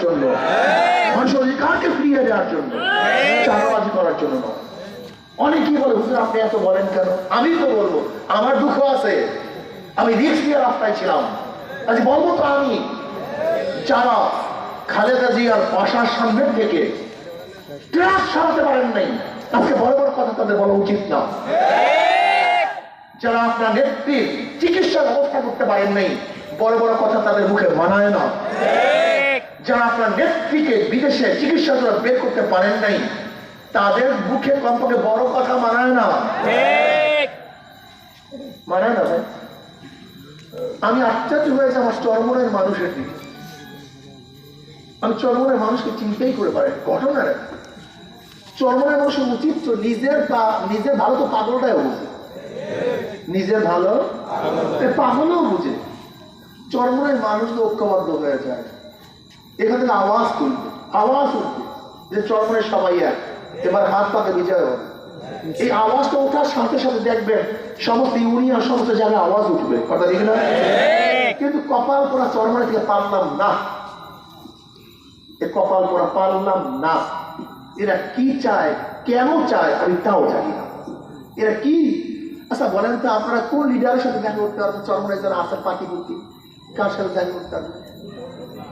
জন্য। মানুষের অধিকারকে ফিরিয়ে দেওয়ার জন্য। চাঁদাবাজি করার জন্য নয়। অনেকেই বলে হুজুর আপনি এত বলেন কেন? আমি তো বলব আমার দুঃখ আছে। আমি রিক্স দিয়ে রাস্তায় ছিলাম। আজ বলব তো আমি। যারা খালেদা জিয়ার বাসার সামনে থেকে ট্রাক সারাতে পারেন নাই আজকে বড় বড় কথা তাদের বলা উচিত না। যারা আপনার নেত্রীর চিকিৎসার ব্যবস্থা করতে পারেন নাই বড় বড় কথা তাদের মুখে মানায় না। যারা আপনার নেত্রীকে বিদেশে চিকিৎসা জন্য বের করতে পারেন নাই তাদের মুখে কমপক্ষে বড় কথা মানায় না। মানায় না ভাই। আমি আশ্চর্য হয়েছে আমার চরমনের মানুষের দিকে। আমি চরমনের মানুষকে চিন্তাই করে পারেন ঘটনা রে। চরমনের মানুষের উচিত তো নিজের পা- নিজের ভালো তো পাগলটাই বুঝে। নিজের ভালো? পাগলও বুঝে। চরমনের মানুষ তো ঐক্যবদ্ধ হয়ে যায়। এখান থেকে আওয়াজ তুলবে। আওয়াজ উঠবে। যে চরমনের সবাই এক। এবার হাত পাকে বিজয় হবে। এই আওয়াজটা ওঠার সাথে সাথে দেখবেন সমস্ত ইউনিয়ন সমস্ত জায়গায় আওয়াজ উঠবে। কথা ঠিক। না কিন্তু কপাল পোড়া চরমনের থেকে পারলাম না। এ কপাল পোড়া পারলাম না। এরা কি চায় কেন চায় আমি তাও জানি না। এরা কি? আচ্ছা বলেন তো আপনারা কোন লিডারের সাথে দেখা করতে পারবেন? চরমনের যারা আছেন পার্টি করতে। কার সাথে দেখা করতে পারবেন?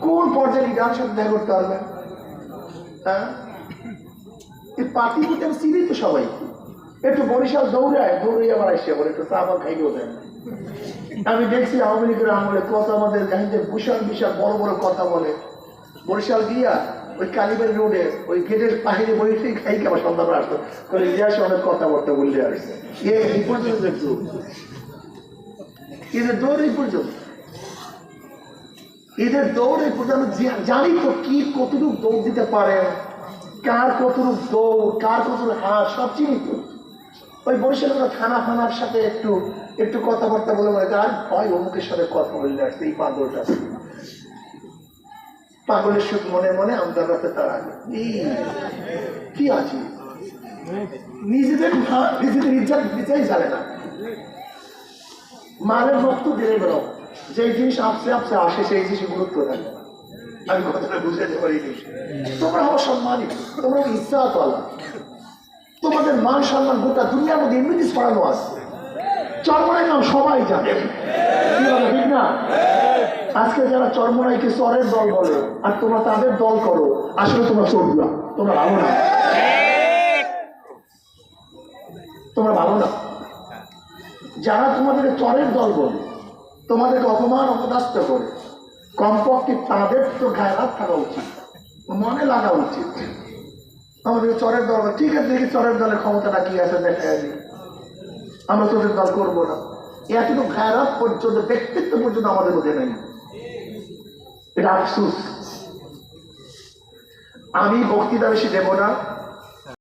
কোন পর্যায়ে লিডারের সাথে দেখা করতে পারবেন হ্যাঁ? এই পার্টি করতে আমি চিনি তো সবাই। একটু বরিশাল দৌড়ায়, দৌড়ে আবার আসছে বলে একটু চা আবার খাইলেও দেয়। আমি দেখছি আওয়ামী লীগের আমলে কত আমাদের গাড়িতে বিশাল বিশাল বড় বড় কথা বলে। বরিশাল গিয়া ওই কালীবাড়ি রোডে, ওই গেটের বাহিরে বসে খাই আবার সন্ধ্যাবেলা আসতো করে ইতিহাসে অনেক কথাবার্তা বললে আসছে এ এই দেখছ এদের দৌড় এই পর্যন্ত। এদের দৌড় এই জানি তো কি কতটুকু দৌড় দিতে পারে, কার কতটুকু দৌড়, কার কতটুকু হাত সব চিনি তো। ওই বরিশাল থানা ফানার সাথে একটু একটু কথাবার্তা বলে মনে আর ভয়, অমুকের সাথে কথা বললে আসছে এই পাগলটা পাগলের সুখ মনে মনে আমদার রাতে তার কি আছে? নিজেদের নিজেদের ইজ্জত দিতেই জানে না। মালের রক্ত দিয়ে বেরো যে জিনিস আপসে আপসে আসে, সেই জিনিস গুরুত্ব দেয় আমি কথাটা বুঝাতে পারিনি। তোমরা আমার সম্মানিত, তোমরা ইচ্ছাত তোমাদের মান সম্মান গোটা দুনিয়ার মধ্যে এমনিতে ছড়ানো আছে। চরমনাই নাম সবাই জানে। ঠিক না? আজকে যারা চরমনাইকে চরের দল বলে, আর তোমরা তাদের দল করো, আসলে তোমরা চলবা তোমরা ভালো না। তোমরা ভালো না। যারা তোমাদেরকে চরের দল বলে তোমাদেরকে অপমান অপদাস্ত করে। কমপক্ষে তাদের তো গায়ে হাত থাকা উচিত, মনে লাগা উচিত। আমাদের চরের দল, ঠিক আছে, দেখি চরের দলের ক্ষমতাটা কি আছে, দেখা যাবে আমরা তোদের দল করব না। এতটুকু খায়রাত পর্যন্ত, ব্যক্তিত্ব পর্যন্ত আমাদের মধ্যে নেই। এটা আফসুস। আমি বক্তৃতা বেশি দেব না।